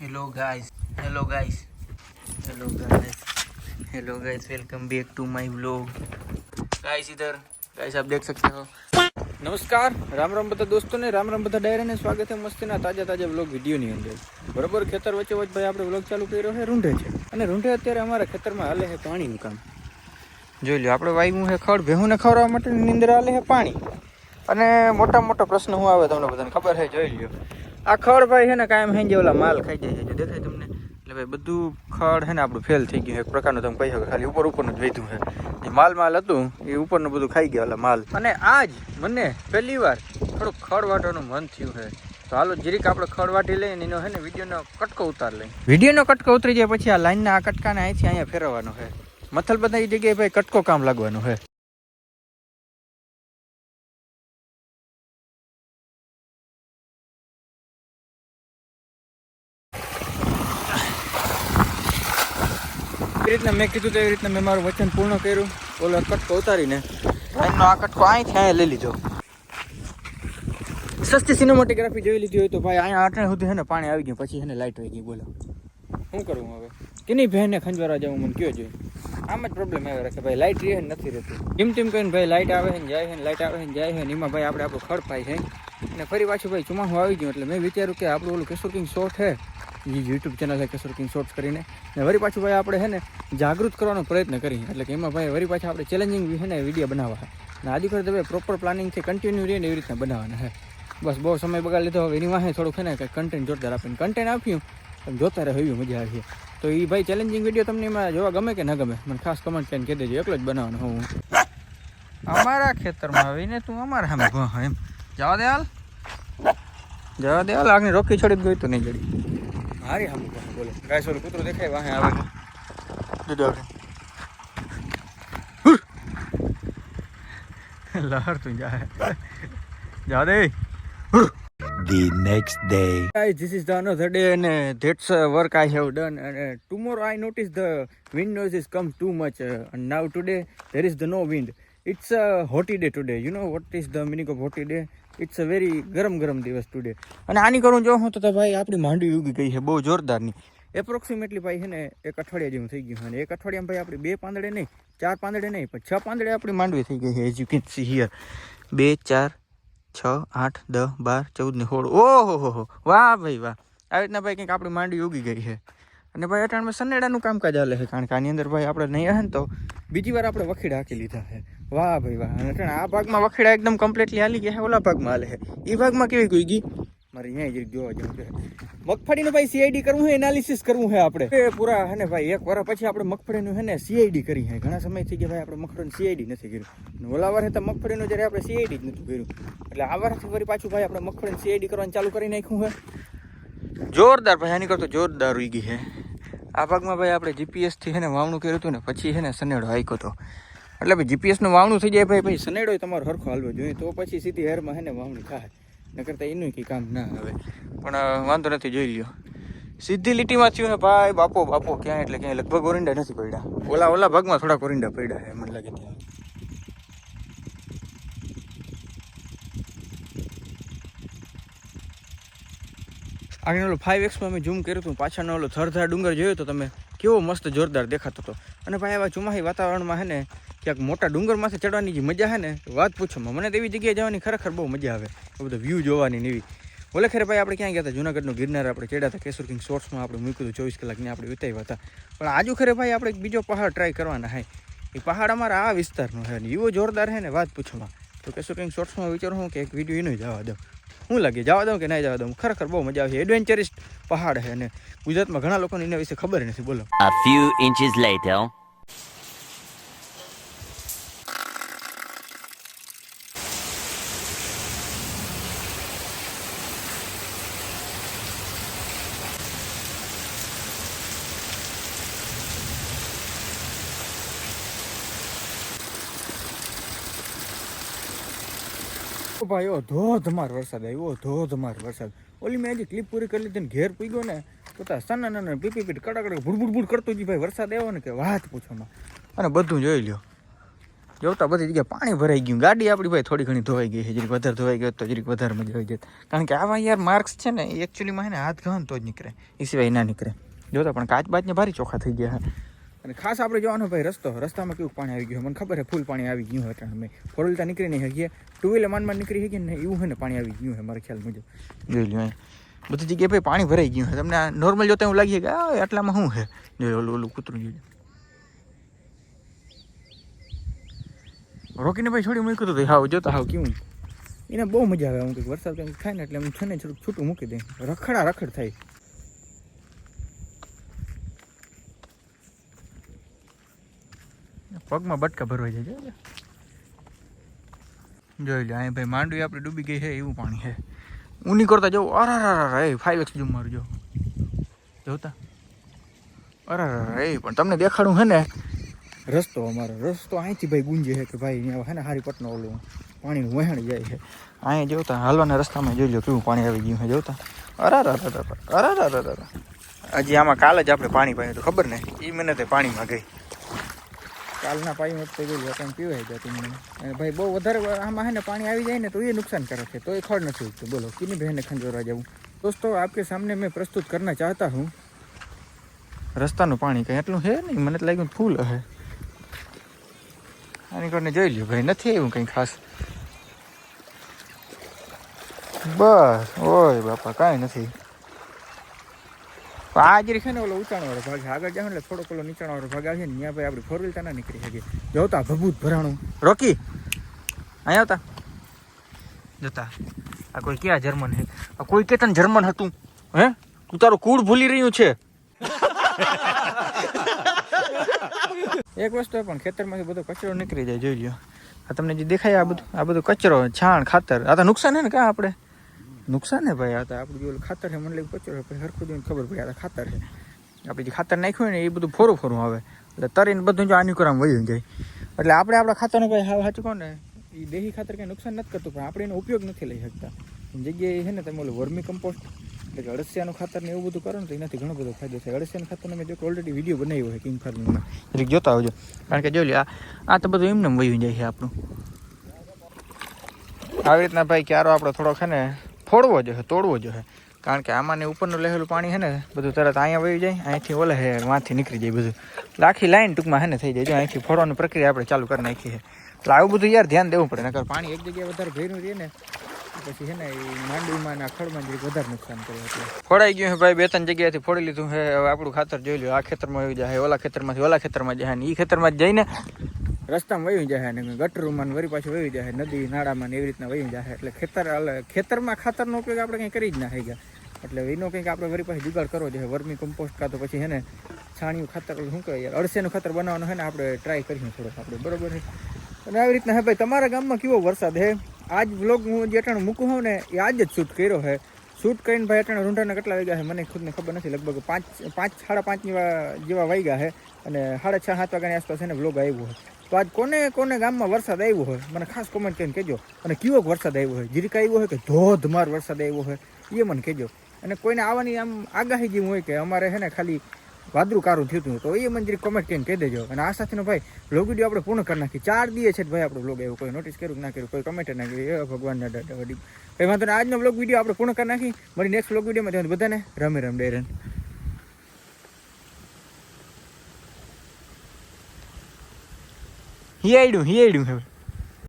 hello guys hello guys hello guys hello guys welcome back to my vlog guys इधर guys आप देख सकते हो નમસ્કાર રામ રામ બધા દોસ્તોને રામ રામ બધા ડાયરાને સ્વાગત છે મસ્તીના તાજા તાજા વ્લોગ વિડીયોની અંદર બરોબર ખેતર વચ્ચે વચ્ચે ભાઈ આપણે વ્લોગ ચાલુ કર્યો છે રૂંઢે છે અને રૂંઢે અત્યારે અમારા ખેતરમાં હાલે છે પાણીનું કામ જોઈ લો આપણે વાગ્યું છે ખડ ભેહુંને ખવડાવવા માટેની અંદર હાલે છે પાણી અને મોટા મોટો પ્રશ્ન શું આવે તમને બધાને ખબર છે જોઈ લ્યો આ ખડ ભાઈ છે ને કાયમ હેંજે ઓલા માલ ખાઈ જાય છે. દેખાય તમને? એટલે ભાઈ બધું ખડ છે ને આપણું ફેલ થઈ ગયું એક પ્રકારનું તમે કહી શકો, ખાલી ઉપર ઉપરનું જ વેધું છે. એ માલ માલ હતું, એ ઉપરનું બધું ખાઈ ગયા ઓલા માલ. અને આજ મને પહેલી વાર થોડુંક ખડ વાટવાનું મન થયું છે. તો હાલો, જરીક આપણે ખડ વાટી લઈને એનો છે ને વિડીયોનો કટકો ઉતાર લઈએ. વિડીયોનો કટકો ઉતરી જાય પછી આ લાઈનના આ કટકાને અહીંથી અહીંયા ફેરવવાનો છે. મથલ બધા એ જગ્યાએ ભાઈ કટકો કામ લાગવાનું છે એવી રીતના મેં કીધું તો એવી રીતના મેં મારું વચન પૂર્ણ કર્યું. ઓલો કટકો ઉતારીને. લાઈનનો આ કટકો અહીંથી અહીંયા લઈ લીધો. સસ્તી સિનેમાટોગ્રાફી જોઈ લીધી હોય તો ભાઈ અહીંયા આટલે સુધી છે ને પાણી આવી ગયું. પછી એને લાઇટ વહી ગઈ બોલો. શું કરવું હવે? કેની બહેનને ખંજવારા જવું મને કયો જોઈએ? આમ જ પ્રોબ્લેમ આવે રાખે. ભાઈ લાઇટ રહે નથી રહેતી. ટીમ ટીમ કરીને ભાઈ લાઇટ આવે ને જાય છે ને લાઇટ આવે ને જાય છે ને એમાં ભાઈ આપણે આપણું ખડ પાય છે. અને ફરી પાછું ભાઈ ચોમાસું આવી ગયું એટલે મેં વિચાર્યું કે આપણું ઓલું કિશોર કિંગ શો છે એ યુટ્યુબ ચેનલ છે કિશોર કિંગ શોર્ટ્સ કરીને, ને વરી પાછું ભાઈ આપણે છે ને જાગૃત કરવાનો પ્રયત્ન કરી એટલે કે એમાં ભાઈ વરી પાછા આપણે ચેલેન્જિંગ છે ને વીડિયો બનાવવા. છે ને આદિ વખતે ભાઈ પ્રોપર પ્લાનિંગથી કન્ટિન્યુ રહીને એવી રીતના બનાવવાના છે. બસ બહુ સમય બગાડ લીધો, હવે એની વાહે થોડુંક છે ને કંઈક કન્ટેન્ટ જોરદાર આપીને કન્ટેન્ટ આપ્યું તમે જોતા રહે, એવી મજા આવી તો એ ભાઈ ચેલેન્જિંગ વીડિયો તમને એમાં જોવા ગમે કે ન ગમે? મને ખાસ કમેન્ટ કરીને કહી દેજો, એકલો જ બનાવવાનો હું. અમારા ખેતરમાં આવીને તું અમારા સામે એમ. જવા દે હાલ. જવા દે હાલ આગળ રોકી છોડી ગઈ તો નહીં જડી. હારી સામે ભહ બોલો ગાય સોલું કૂતરું દેખાય વાહે આવે દીધો લહર તું જાય જવા દે the next day. Guys, this is the another day and uh, that's uh, work I have done. And uh, tomorrow I noticed the wind noises come too much. Uh, and now today there is the no wind. It's a hotty day today. You know what is the meaning of hotty day? It's a very ગરમ ગરમ દિવસ today અને આની કરું જો હું તો ભાઈ આપણી માંડવી ઉગી ગઈ છે, બહુ જોરદારની. એપ્રોક્સિમેટલી ભાઈ છે ને એક અઠવાડિયા જેવું થઈ ગયું અને એક અઠવાડિયામાં ભાઈ આપણી બે પાંદડે નહીં, ચાર પાંદડે નહીં, પણ છ પાંદડે આપણી માંડવી થઈ ગઈ છે as you can see here બે, ચાર, છ, આઠ, દસ, બાર, ચૌદ ને સોળ. ઓહો, હો વાહ ભાઈ, વાહ. આવી રીતના ભાઈ કંઈક આપણી માંડવી ઉગી ગઈ છે. અને ભાઈ અટાણમાં સનેડાનું કામકાજ હાલે છે, કારણ કે આની અંદર ભાઈ આપણે નહીં હે ને તો બીજી વાર આપણે વખેડા હાકી લીધા છે. વાહ ભાઈ વાહ. અને આ ભાગમાં વખેડા એકદમ કમ્પ્લીટલી હાલી ગયા છે, ઓલા ભાગમાં હાલે છે. એ ભાગમાં કેવી કોઈ ગઈ? મારે અહીંયા જરીક જોવા જવું છે. મગફળીનું ભાઈ સીઆઈડી કરવું છે એનાલિસિસ કરવું છે આપણે. એ પૂરા હે ને ભાઈ, એક વર્ષ પછી આપણે મગફળીનું હે ને સીઆઈડી કરી છે. ઘણા સમય થઈ ગયા ભાઈ આપણે મગફળીનું સીઆઈડી નથી કર્યું. ઓલા વર્ષે તો મગફળીનું જ્યારે આપણે સીઆઈડી જ નથી કર્યું. એટલે આ વર્ષથી ફરી પાછું ભાઈ આપણે મગફળીનું સીઆઈડી કરવાનું ચાલુ કરી નાખ્યું છે. જોરદાર ભાઈ, આની કરતો જોરદાર ઉઈ છે. આ ભાગમાં ભાઈ આપણે જીપીએસથી છે ને વાવણું કર્યું હતું ને, પછી છે ને સનેડો હાઈકો હતો એટલે ભાઈ જીપીએસનું વાવણું થઈ જાય ભાઈ ભાઈ સનેડો તમારો હરખો હાલવો જોઈએ, તો પછી સીધી હેરમાં છે ને વાવણી થાય. નકર તો એનું કંઈ કામ ના આવે. પણ વાંધો નથી, જોઈ લ્યો. સીધી લીટીમાં થયું ને ભાઈ, બાપો બાપો ક્યાં એટલે ક્યાંય લગભગ ઓરિંડા નથી પડ્યા. ઓલા ઓલા ભાગમાં થોડાક ઓરિંડા પડ્યા છે મને લાગે ત્યાં. આગળ ઓલો ફાઈવ એક્સમાં મેં ઝૂમ કર્યું હતું, પાછળનો ઓલો થરધાર ડુંગર જોયો તો તમે, કેવો મસ્ત જોરદાર દેખાતો હતો. અને ભાઈ આવા ચુમાહી વાતાવરણમાં હે ને, ક્યાંક મોટા ડુંગરમાંથી ચડવાની જે મજા છે ને, વાત પૂછોમાં મને તો એવી જગ્યાએ જવાની ખરેખર બહુ મજા આવે એ બધો વ્યૂ જોવાની એવી. બોલે ખરે ભાઈ આપણે ક્યાં ગયા હતા, જુનાગઢનું ગિરનાર આપણે ચડ્યા હતા, કેસુર કિંગ શોર્ટ્સમાં આપણે મૂક્યું હતું, ચોવીસ કલાકની આપણે વિતાવ્યા હતા. પણ આજુ ખરે ભાઈ આપણે એક બીજો પહાડ ટ્રાય કરવાના હે. એ પહાડ અમારા આ વિસ્તારનો છે ને એવો જોરદાર છે ને, વાત પૂછવામાં તો કેસુર કિંગ શોર્ટ્સમાં વિચારું હું કે એક વીડિયો એનો જવા દઉં. શું લાગે? જવા દઉં કે નહીં જવા દઉં? ખરેખર બહુ મજા આવે છે. એડવેન્ચરિસ્ટ પહાડ છે અને ગુજરાતમાં ઘણા લોકોને એના વિશે ખબર નથી. બોલો. A few inches later. ભાઈ, ઓ ધોધમાર વરસાદ આવ્યો ધોધમાર વરસાદ. ઓલી મેં હજી ક્લિપ પૂરી કરી લીધી ને ઘેર પી ગયો ને, તો તા સના નાના પીપી પીટ કડક ભૂડભૂડ ભૂડ કરતો જ ભાઈ, વરસાદ આવ્યો ને કે વાત પૂછવામાં અને બધું જોઈ લ્યો. જોતા બધી જગ્યાએ પાણી ભરાઈ ગયું. ગાડી આપણી ભાઈ થોડી ઘણી ધોવાઈ ગઈ છે. વધારે ધોવાઈ ગયો તો જરીક વધારે મજા આવી જાય કારણ કે આવા યાર માર્ક્સ છે ને, એ એકચ્યુઅલીમાં એને હાથ ઘાન તો જ નીકળે. એ સિવાય ના નીકળે. જોતા પણ કાચ બાચને ભારી ચોખ્ખા થઈ ગયા અને ખાસ આપણે જોવાનો ભાઈ રસ્તો, રસ્તામાં કેવું પાણી આવી ગયું મને ખબર છે, ફૂલ પાણી આવી ગયું હતું અમે ફોર વ્હીલર નીકળી નહીં શકીએ ટુ વ્હીલર માન નીકળી શકીએ ને એવું હોય ને પાણી આવી ગયું હોય મારા ખ્યાલ મુજબ. જોઈ લો બધી જગ્યાએ ભાઈ પાણી ભરાઈ ગયું હોય. તમને નોર્મલ જોતા એવું લાગીએ કે આટલામાં શું છે? જોઈ ઓલું ઓલું કૂતરું જોઈ રોકીને ભાઈ છોડી મૂક્યું હતું હાવ, જોતા હાવ કેવું. એને બહુ મજા આવે હું કંઈક વરસાદ કંઈક થાય ને એટલે હું છે ને થોડુંક છૂટું મૂકી દઈ રખડા રખડ થાય. પગમાં બટકા ભરવા જાય જોઈ લે, અહીં ભાઈ માંડવી આપણે ડૂબી ગઈ છે, એવું પાણી છે. ઊની કરતા જવું અરા એ ફાઈવ એક્સ જુમ મારું જોતા? અરા એ પણ તમને દેખાડું છે ને. રસ્તો અમારો, રસ્તો અહીંથી ભાઈ ગુંજે છે કે ભાઈ અહીંયા છે ને હારી પટનો ઓલું પાણીનું વહેણ જાય છે. અહીંયા જોતા, હાલવાના રસ્તામાં જોઈ લો કેવું પાણી આવી ગયું છે, જોતા? અરા અરા અરા હજી આમાં કાલે જ આપણે પાણી પાયું તો ખબર ને? એ મિનિટે પાણીમાં ગઈ. કાલના પાણી તો જોઈ લો કેમ પીવાય જતી મને અને ભાઈ બહુ વધારે આમાં છે ને પાણી આવી જાય ને તો એ નુકસાન કરે છે. તો એ ખડ નથી ઉગતું. બોલો, કિની બહેને ખંજોરા જવું. દોસ્તો, આપકે સામને મેં પ્રસ્તુત કરના ચાહતા હું. રસ્તાનું પાણી કંઈ એટલું છે નહીં. મને તો લાગ્યું ફૂલ હે. આની કરીને જોઈ લ્યો ભાઈ. નથી એવું કંઈ ખાસ. બસ, ઓય બાપા, કાંઈ નથી. પણ આ જે છે ને ઓલો ઊંચાણવાળો ભાગ આગળ જાવ એટલે થોડોક ઓલો નીચાણવાળો ભાગ આવે છે ને ત્યાં ભાઈ આપણે ફોર વ્હીલતા ના નીકળી શકીએ. જોતા ભભૂત ભરાણું. રોકી. અહીંયા આવતા. જોતા. આ કોઈ ક્યાં જર્મન હે? આ કોઈ કે તને જર્મન હતું? હે? તું તારું કૂળ ભૂલી રહ્યું છે. એક વસ્તુ પણ ખેતરમાંથી બધો કચરો નીકળી જાય જોઈ લ્યો. આ તમને જે દેખાય આ બધું આ બધું કચરો છાણ ખાતર. આ તો નુકસાન હે ને કાં આપણે? નુકસાન હે ભાઈ આ તો આપણું જે ખાતર છે મને લઈ પચો પછી હરખું જોઈને ખબર પડી આ ખાતર છે આપણે જે ખાતર નાખ્યું ને, એ બધું ફોરું ફોરું આવે. એટલે તરીને બધું જો આની કરામ વયું જાય. એટલે આપણે આપણા ખાતરને ભાઈ હાવ સાચું કહો ને એ દેહી ખાતર કંઈ નુકસાન નથી કરતું, પણ આપણે એનો ઉપયોગ નથી લઈ શકતા. જગ્યાએ છે ને તમે ઓલું વર્મી કમ્પોસ્ટ, એટલે કે અળસિયાનું ખાતર ને એવું બધું કરો ને, તો એનાથી ઘણો બધો ફાયદો થાય. અળસિયાનું ખાતર મેં જો ઓલરેડી વીડિયો બનાવ્યો હોય કિંગ ફાર્મિંગમાં એટલે જોતા આવજો. કારણ કે જોઈ લે આ તો બધું એમને વહી જાય છે આપણું. આવી રીતના ભાઈ ક્યારો આપણો થોડો છે ને ફોડવો જોઈએ તોડવો જોઈએ કારણ કે આમાં ને ઉપરનું લહેલું પાણી છે ને, બધું તરત અહીંયા વયું જાય, અહીંથી ઓલે હે, વાંથી નીકળી જાય બધું. એટલે આખી લાઈન ટૂંકમાં હે ને થઈ જાય. જો અહીંથી ફોડવાની પ્રક્રિયા આપણે ચાલુ કરી નાખી છે એટલે આવું બધું યાર ધ્યાન દેવું પડે, નકર પાણી એક જગ્યાએ વધારે ભર્યું રહે ને તો પછી છે ને એ માંડવીમાં ને આ ખડમાં જરીક વધારે નુકસાન કરે એટલે. ફોડાઈ ગયું છે ભાઈ, બે ત્રણ જગ્યાએથી ફોડી લીધું છે હવે આપણું ખાતર જોઈ લો આ ખેતરમાં આવી જાય, ઓલા ખેતરમાંથી ઓલા ખેતરમાં જાય ને એ ખેતરમાં જ જઈને રસ્તામાં વહી જાય ને ગટરમાં વરી પાછું વહી જાય નદી, નાળામાં એવી રીતના વહી જાય એટલે ખેતર ખેતરમાં ખાતરનો ઉપયોગ આપણે કંઈ કરી જ ના થઈ ગયા એટલે એનો કંઈક આપણે વરી પાછી જુગાડ કરવો જોઈએ. વર્મી કમ્પોસ્ટ કાં તો પછી હેને છાણિયું ખાતર, શું કહે યાર, અળસેનું ખાતર બનાવવાનું હે ને આપણે ટ્રાય કરીશું થોડોક આપણે, બરોબર છે? અને આવી રીતના હે ભાઈ, તમારા ગામમાં કેવો વરસાદ હે? આજ બ્લોગ હું જે અટાણું મૂકું હોઉં ને એ આજ જ શૂટ કર્યો છે શૂટ કરીને ભાઈ અટાણે રૂંઢાને કેટલા વાગ્યા છે? મને ખુદને ખબર નથી. લગભગ પાંચ પાંચ, સાડા પાંચ જેવા વાગ્યા છે અને સાડા છ, સાત વાગ્યાની આસપાસ એને વ્લોગ આવ્યો હોય. તો આજ કોને કોને ગામમાં વરસાદ આવ્યો હોય? મને ખાસ કોમેન્ટ કરીને કહેજો. અને કેવો વરસાદ આવ્યો હોય? જીરીક આવ્યો હોય કે ધોધમાર વરસાદ આવ્યો હોય? એ મને કહેજો. અને કોઈને આવવાની આમ આગાહી જેવું હોય કે અમારે છે ને ખાલી વાદળું કારું થયું હતું તો એ જરીક કોમેન્ટ કરીને કહી દેજો. અને આ સાથેનો ભાઈ વ્લોગ વીડિયો આપણે પૂર્ણ કરી નાખી ચાર દિવસ છે ભાઈ આપણો વ્લોગ આવ્યો. કોઈ નોટિસ કર્યું ના કર્યું, કોઈ કમેન્ટ ના કર્યું. એ ભગવાનના દાદા વડી. ભાઈ વાંધો આજનો બ્લોગ વીડિયો આપણે પૂર્ણ કરી નાખી. મારી નેક્સ્ટ બ્લોગ વિડીયોમાં ત્યાં બધાને રમે રમ ડેરન હિયાડ્યું આઈડું હી આઈડું હવે.